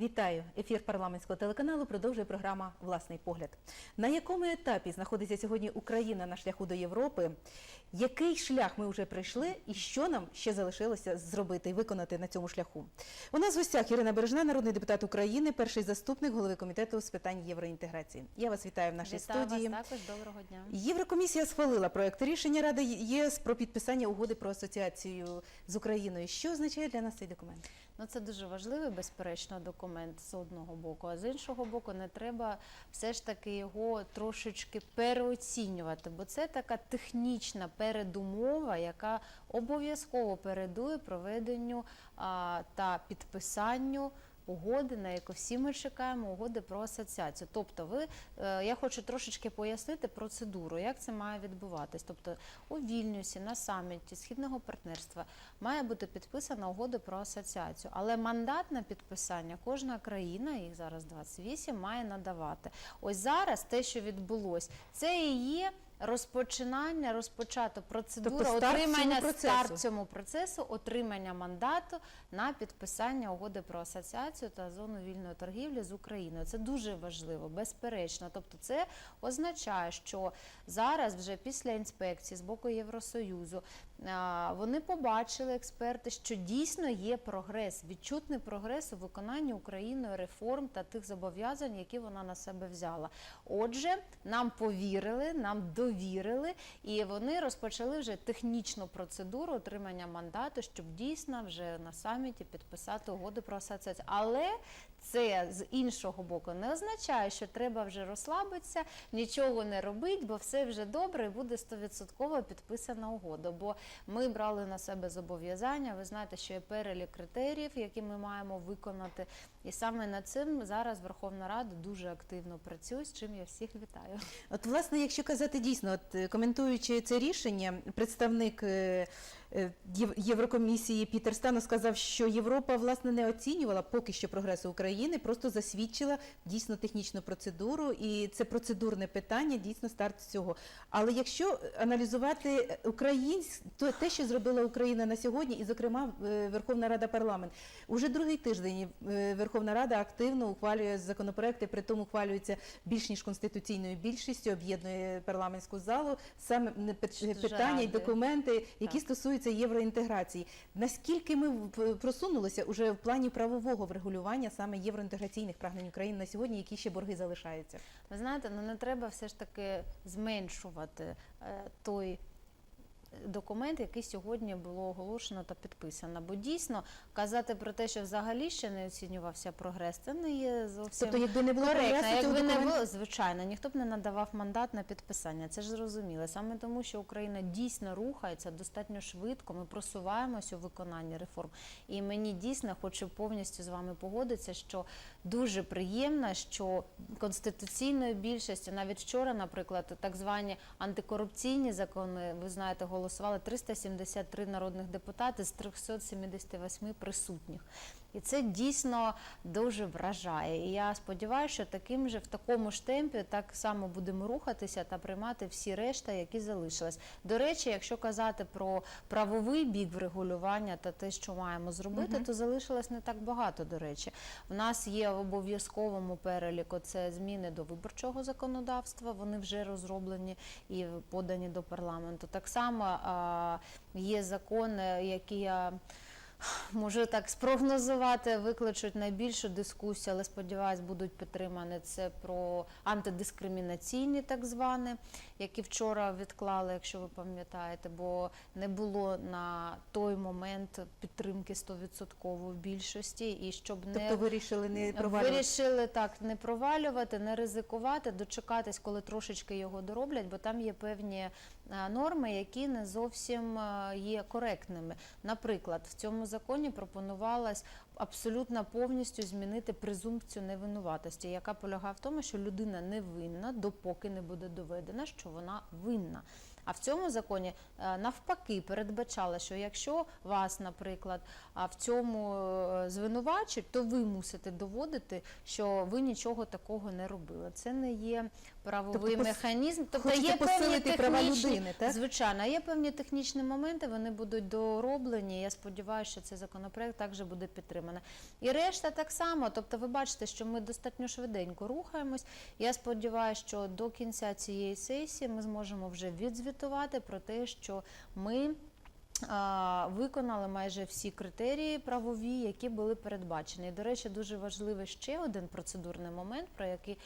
Вітаю! Ефір парламентського телеканалу продовжує програма Власний погляд. На якому етапі знаходиться сьогодні Україна на шляху до Європи? Який шлях ми вже пройшли, і що нам ще залишилося зробити і виконати на цьому шляху? У нас в гостях Ірина Бережна, народний депутат України, перший заступник голови комітету з питань євроінтеграції. Я вас вітаю в нашій Вітаю студії. вас також. Доброго дня. Єврокомісія схвалила проект рішення Ради ЄС про підписання угоди про асоціацію з Україною. Що означає для нас цей документ? Ну це дуже важливий, безперечно, документ з одного боку. А з іншого боку, не треба все ж таки його трошечки переоцінювати, бо це така технічна передумова, яка обов'язково передує проведенню а, та підписанню. Угоди, на яку всі ми чекаємо, угоди про асоціацію. Тобто, ви е, я хочу трошечки пояснити процедуру, як це має відбуватись. Тобто, у Вільнюсі на саміті східного партнерства має бути підписана угода про асоціацію, але мандат на підписання кожна країна, їх зараз 28, має надавати. Ось зараз те, що відбулось, це і є. Розпочинання, розпочато процедура Тобто старт отримання цьому процесу. старт цьому процесу, отримання мандату на підписання угоди про асоціацію та зону вільної торгівлі з Україною. Це дуже важливо, безперечно. Тобто, це означає, що зараз, вже після інспекції з боку Євросоюзу, вони побачили експерти, що дійсно є прогрес, відчутний прогрес у виконанні Україною реформ та тих зобов'язань, які вона на себе взяла. Отже, нам повірили, нам довірили, і вони розпочали вже технічну процедуру отримання мандату, щоб дійсно вже на саміті підписати угоду про асоціацію. Але це з іншого боку не означає, що треба вже розслабитися, нічого не робити, бо все вже добре і буде стовідсотково підписана угода. Бо ми брали на себе зобов'язання. Ви знаєте, що є перелік критеріїв, які ми маємо виконати. І саме над цим зараз Верховна Рада дуже активно працює, з чим я всіх вітаю. От, власне, якщо казати дійсно, от коментуючи це рішення, представник е, Єврокомісії Пітер Стано сказав, що Європа власне не оцінювала поки що прогресу України, просто засвідчила дійсно технічну процедуру, і це процедурне питання, дійсно старт цього. Але якщо аналізувати українсь, то те, що зробила Україна на сьогодні, і зокрема е, Верховна Рада парламент, уже другий тиждень е, Верховна Рада активно ухвалює законопроекти, при тому ухвалюється більш ніж конституційною більшістю, об'єднує парламентську залу саме питання і документи, які Так. Стосуються євроінтеграції. Наскільки ми просунулися уже в плані правового врегулювання саме євроінтеграційних прагнень України на сьогодні, які ще борги залишаються? Ви знаєте, ну не треба все ж таки зменшувати е, той. Документ, який сьогодні було оголошено та підписано, бо дійсно казати про те, що взагалі ще не оцінювався прогрес, це не є зовсім Тобто, якби не було коректно. прогресу, Якби не було, звичайно, ніхто б не надавав мандат на підписання. Це ж зрозуміло. Саме тому, що Україна дійсно рухається достатньо швидко. Ми просуваємося у виконанні реформ. І мені дійсно хочу повністю з вами погодитися, що дуже приємно, що конституційною більшістю, навіть вчора, наприклад, так звані антикорупційні закони, ви знаєте, голосували 373 народних депутати з 378 присутніх. І це дійсно дуже вражає. І я сподіваюся, що таким же в такому ж темпі так само будемо рухатися та приймати всі решта, які залишились. До речі, якщо казати про правовий бік врегулювання та те, що маємо зробити, то залишилось не так багато. До речі, в нас є в обов'язковому переліку це зміни до виборчого законодавства. Вони вже розроблені і подані до парламенту. Так само а, є закони, які я. Можу так спрогнозувати, викличуть найбільшу дискусію, але сподіваюсь, будуть підтримані. Це про антидискримінаційні, так звані, які вчора відклали, якщо ви пам'ятаєте, бо не було на той момент підтримки 100% в більшості. І щоб не Тобто вирішили не провалювати. Вирішили так не провалювати, не ризикувати, дочекатись, коли трошечки його дороблять, бо там є певні е, норми, які не зовсім е, є коректними. Наприклад, в цьому законі пропонувалось абсолютно повністю змінити презумпцію невинуватості, яка полягає в тому, що людина не винна, допоки не буде доведена, що вона винна. А в цьому законі е, навпаки передбачало, що якщо вас, наприклад, в цьому е, звинувачують, то ви мусите доводити, що ви нічого такого не робили. Це не є правовий Тобто механізм. Тобто є певні технічні, людини, так? звичайно, є певні технічні моменти, вони будуть дороблені. Я сподіваюся, що цей законопроект також буде підтриманий. І решта так само. Тобто, ви бачите, що ми достатньо швиденько рухаємось. Я сподіваюся, що до кінця цієї сесії ми зможемо вже відзвітувати про те, що ми. Виконали майже всі критерії правові, які були передбачені. І, до речі, дуже важливий ще один процедурний момент, про який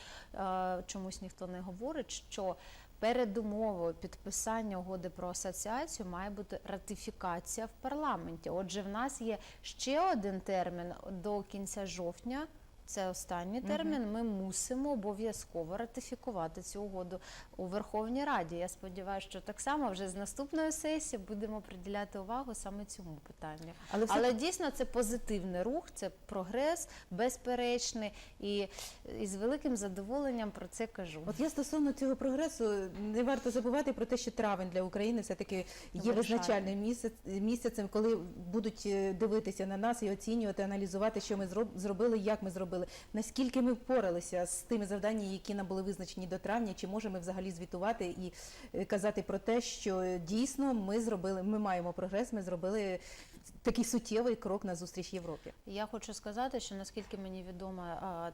чомусь ніхто не говорить, що передумовою підписання угоди про асоціацію має бути ратифікація в парламенті. Отже, в нас є ще один термін до кінця жовтня. Це останній термін. Ми мусимо обов'язково ратифікувати цю угоду у Верховній Раді. Я сподіваюся, що так само вже з наступної сесії будемо приділяти увагу саме цьому питанню. Але все Але дійсно це позитивний рух, це прогрес безперечний, і, і з великим задоволенням про це кажу. От я стосовно цього прогресу не варто забувати про те, що травень для України все таки є визначальним місяць, місяцем, коли будуть е, дивитися на нас і оцінювати, аналізувати, що ми зроб- зробили, як ми зробили, наскільки ми впоралися з тими завданнями, які нам були визначені до травня, чи можемо ми взагалі звітувати і е, казати про те, що е, дійсно ми зробили, ми маємо прогрес, ми зробили такий суттєвий крок на зустріч Європі. Я хочу сказати, що наскільки мені відомо,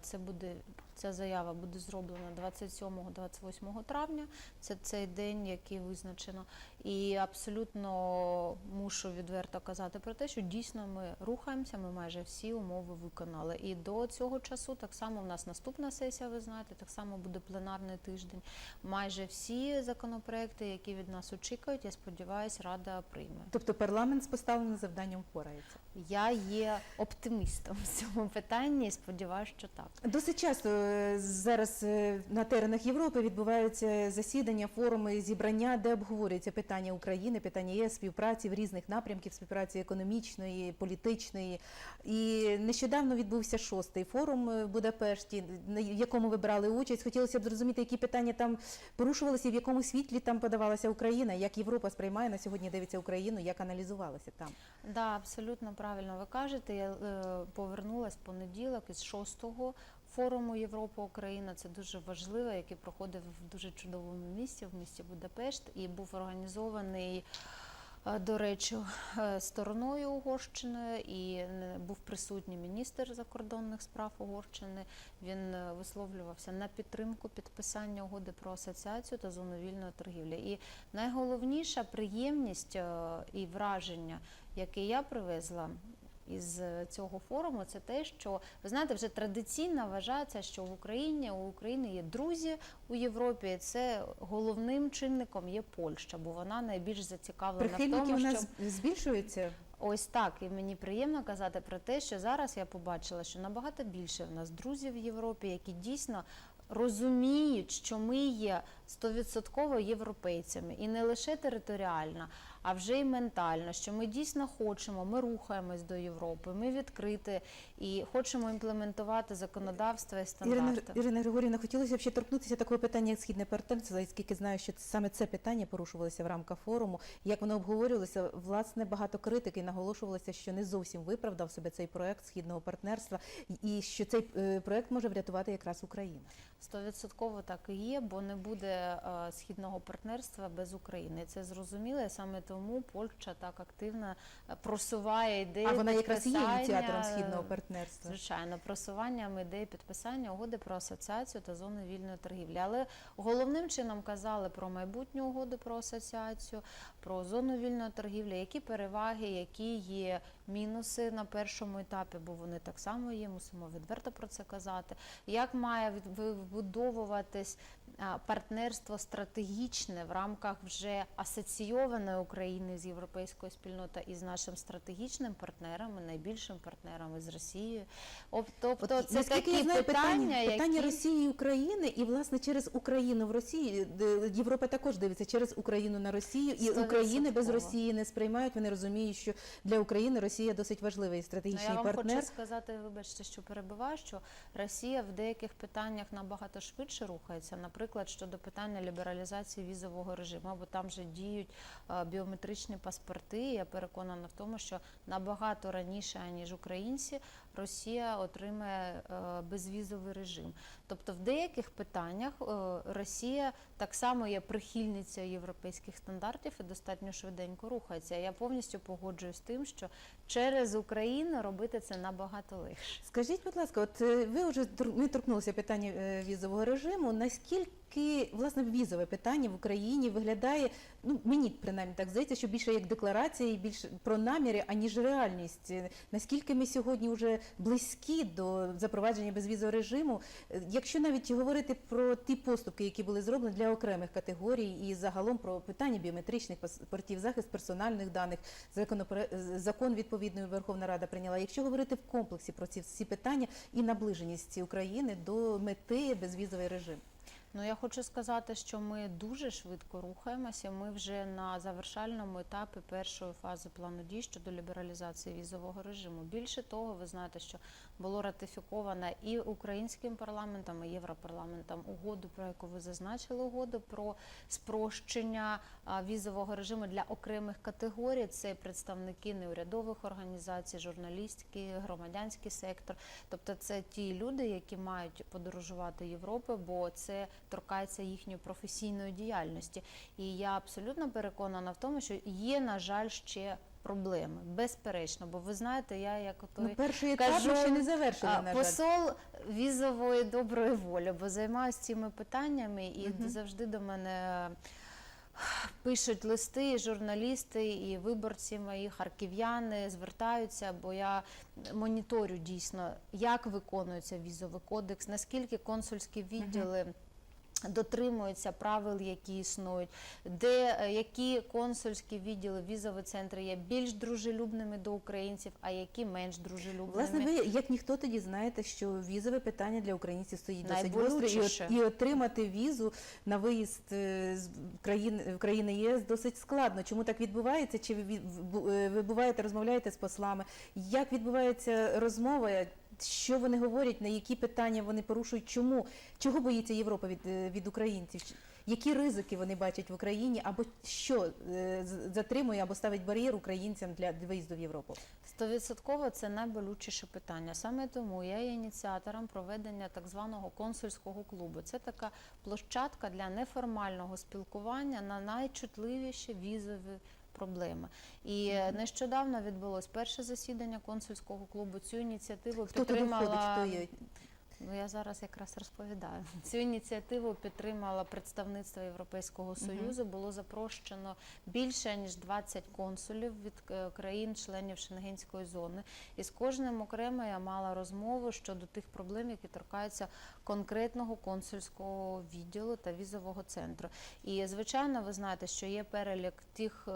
це буде ця заява буде зроблена 27-28 травня. Це цей день, який визначено. І абсолютно мушу відверто казати про те, що дійсно ми рухаємося, ми майже всі умови виконали. І до цього часу так само в нас наступна сесія, ви знаєте, так само буде пленарний тиждень. Майже всі законопроекти, які від нас очікують, я сподіваюся, рада прийме. Тобто парламент з поставленим завданням впорається. Я є оптимістом в цьому питанні і сподіваюся, що так. Досить часто е, зараз е, на теренах Європи відбуваються засідання, форуми, зібрання, де обговорюються питання України, питання ЄС, співпраці в різних напрямків, співпраці економічної, політичної. І нещодавно відбувся шостий форум е, в Будапешті, на- в якому ви брали участь. Хотілося б зрозуміти, які питання там порушувалися, в якому світлі там подавалася Україна, як Європа сприймає на сьогодні, дивиться Україну, як аналізувалося там. Да, абсолютно правильно ви кажете. Я е, повернулась в понеділок із шостого форуму Європа Україна. Це дуже важливо, який проходив в дуже чудовому місті, в місті Будапешт, і був організований. Е, До речі, е, стороною Угорщини і е, був присутній міністр закордонних справ Угорщини. Він висловлювався на підтримку підписання угоди про асоціацію та зону вільної торгівлі. І найголовніша приємність і враження, яке я привезла із е, цього форуму, це те, що ви знаєте, вже традиційно вважається, що в Україні у України є друзі у Європі. Це головним чинником є Польща, бо вона найбільш зацікавлена в тому, що нас збільшуються. Ось так, і мені приємно казати про те, що зараз я побачила, що набагато більше в нас друзів в Європі, які дійсно розуміють, що ми є стовідсотково європейцями, і не лише територіально, а вже й ментально. Що ми дійсно хочемо, ми рухаємось до Європи, ми відкриті і хочемо імплементувати законодавство і Ірина, стандарти. Ірина Григорівна, хотілося б ще торкнутися такого питання, як східне партнерство, оскільки знаю, що саме це питання порушувалося в рамках форуму. Як воно обговорювалося, власне, багато критики наголошувалося, що не зовсім виправдав себе цей проект східного партнерства, і що цей е, проект може врятувати якраз Україну. Стовідсотково так і є, бо не буде е, східного партнерства без України. Це зрозуміло, і саме тому Польща так активно е, просуває ідею. А вона якраз є ініціатором східного е, партнерства. Звичайно, просуванням ідеї підписання угоди про асоціацію та зону вільної торгівлі. Але головним чином казали про майбутню угоду про асоціацію, про зону вільної торгівлі, які переваги, які є мінуси на першому етапі, бо вони так само є, мусимо відверто про це казати. Як має вибудовуватись партнерство стратегічне в рамках вже асоційованої України з європейською спільнотою і з нашим стратегічним партнером, і найбільшим партнером із Росією. Об- Тобто От, це такі я знаю, питання, питання які... Росії і України, і власне через Україну в Росії Європа також дивиться через Україну на Росію, і України без Росії не сприймають. Вони розуміють, що для України Росія досить важливий Ну, стратегічний я вам хочу сказати, вибачте, що перебиваю, що Росія в деяких питаннях набагато швидше рухається. Наприклад, наприклад, щодо питання лібералізації візового режиму, бо там же діють е, біометричні паспорти. Я переконана в тому, що набагато раніше ніж українці Росія отримає е, безвізовий режим. Тобто, в деяких питаннях е, Росія так само є прихильницею європейських стандартів і достатньо швиденько рухається. Я повністю погоджуюсь з тим, що через Україну робити це набагато легше. Скажіть, будь ласка, от е, ви вже ми торкнулися питання е, візового режиму. Наскільки власне візове питання в Україні виглядає? Ну мені принаймні так здається, що більше як декларація і більше про наміри, аніж реальність. Наскільки ми сьогодні вже близькі до запровадження безвізового режиму? Якщо навіть говорити про ті поступки, які були зроблені для окремих категорій, і загалом про питання біометричних паспортів, захист персональних даних, закон відповідний Верховна Рада прийняла. Якщо говорити в комплексі про ці всі питання і наближеність України до мети безвізовий режим. Ну я хочу сказати, що ми дуже швидко рухаємося. Ми вже на завершальному етапі першої фази плану дій щодо лібералізації візового режиму. Більше того, ви знаєте, що було ратифіковано і українським парламентом, і європарламентом угоду, про яку ви зазначили, угоду про спрощення візового режиму для окремих категорій. Це представники неурядових організацій, журналістський, громадянський сектор. Тобто, це ті люди, які мають подорожувати Європою, бо це торкається їхньої професійної діяльності. І я абсолютно переконана в тому, що є, на жаль, ще проблеми, безперечно. Бо ви знаєте, я як той Ну, перший етап кажу, ще не завершили, на жаль. посол візової доброї волі, бо займаюся цими питаннями, і Мгм. завжди до мене пишуть листи, і журналісти, і виборці мої, харків'яни звертаються, бо я моніторю дійсно, як виконується візовий кодекс, наскільки консульські відділи. Дотримуються правил, які існують, де е, які консульські відділи, візові центри є більш дружелюбними до українців, а які менш дружелюбними. Власне, ви як ніхто тоді знаєте, що візове питання для українців стоїть досить гостро, і, і отримати візу на виїзд е, з країн в країни ЄС досить складно. Чому так відбувається? Чи е, ви буваєте, розмовляєте з послами? Як відбувається розмова? Що вони говорять, на які питання вони порушують? Чому? Чого боїться Європа від, е, від українців? Які ризики вони бачать в Україні, або що е, затримує або ставить бар'єр українцям для виїзду в Європу? Стовідсотково це найболючіше питання. Саме тому я є ініціатором проведення так званого консульського клубу. Це така площадка для неформального спілкування на найчутливіші візові проблеми. І нещодавно відбулось перше засідання консульського клубу. Цю ініціативу Хто туди підтримала входить? Хто є? Ну, я зараз якраз розповідаю. Цю ініціативу підтримала представництво Європейського Союзу. Було запрошено більше ніж 20 консулів від е, країн-членів Шенгенської зони. І з кожним окремо я мала розмову щодо тих проблем, які торкаються конкретного консульського відділу та візового центру. І звичайно, ви знаєте, що є перелік тих.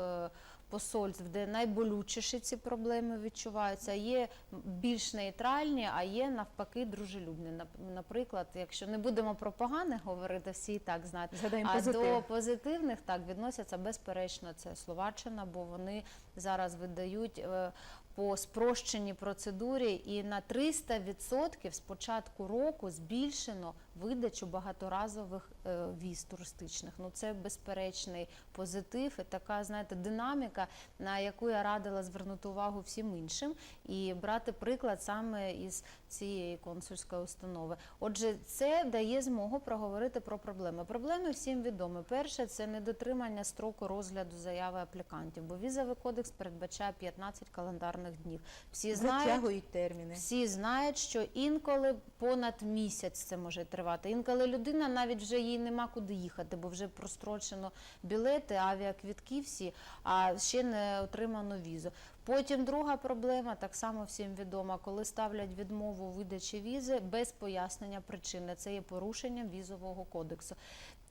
Посольств, де найболючіші ці проблеми відчуваються, є більш нейтральні, а є навпаки дружелюбні. Наприклад, якщо не будемо про погане говорити, всі і так знають. Згадаємо а позитив. до позитивних так відносяться безперечно. Це Словаччина, бо вони зараз видають е, по спрощеній процедурі, і на 300% з початку року збільшено видачу багаторазових е, віз туристичних. Ну це безперечний позитив і така, знаєте, динаміка, на яку я радила звернути увагу всім іншим і брати приклад саме із цієї консульської установи. Отже, це дає змогу проговорити про проблеми. Проблеми всім відомі. Перше це недотримання строку розгляду заяви аплікантів, бо візовий кодекс передбачає 15 календарних днів. Всі знають, Затягують терміни. всі знають, що інколи понад місяць це може тривати. Інколи людина навіть вже їй нема куди їхати, бо вже прострочено білети, авіаквітки всі, а ще не отримано візу. Потім друга проблема, так само всім відома, коли ставлять відмову видачі візи без пояснення причини. Це є порушенням візового кодексу.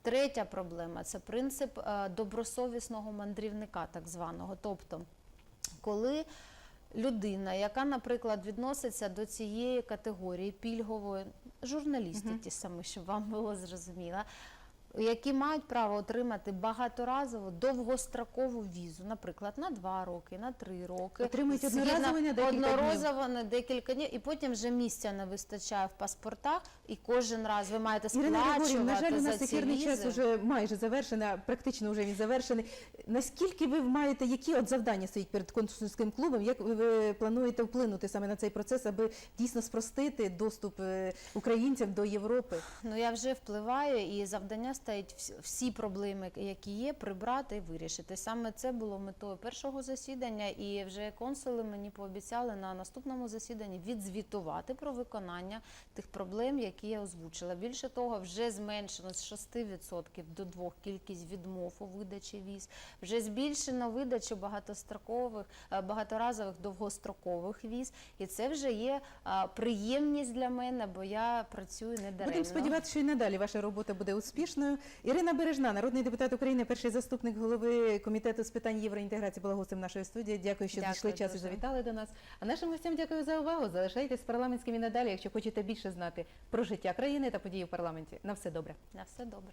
Третя проблема це принцип е, добросовісного мандрівника, так званого. Тобто, коли людина, яка, наприклад, відноситься до цієї категорії пільгової, журналісти угу. ті самі, щоб вам було зрозуміло, які мають право отримати багаторазову довгострокову візу, наприклад, на два роки, на три роки. Отримують одноразово на декілька днів. одноразово на декілька днів, і потім вже місця не вистачає в паспортах, і кожен раз ви маєте сплачувати на жаль, у нас ефірний час вже майже завершений, а практично вже він завершений. Наскільки ви маєте, які от завдання стоїть перед консульським клубом? Як ви, плануєте вплинути саме на цей процес, аби дійсно спростити доступ е, українців до Європи? Ну я вже впливаю, і завдання стоїть всі проблеми, які є, прибрати і вирішити. Саме це було метою першого засідання, і вже консули мені пообіцяли на наступному засіданні відзвітувати про виконання тих проблем, які я озвучила. Більше того, вже зменшено з 6% до 2% кількість відмов у видачі віз. Вже збільшено видачу багатострокових, е, багаторазових довгострокових віз, і це вже є приємність для мене, бо я працюю не даремно. Будемо сподіватися, що і надалі ваша робота буде успішною. Ірина Бережна, народний депутат України, перший заступник голови комітету з питань євроінтеграції, була гостем нашої студії. Дякую, що знайшли час і завітали до нас. А нашим гостям дякую за увагу. Залишайтесь парламентськими і надалі, якщо хочете більше знати життя країни та події в парламенті. На все добре. На все добре.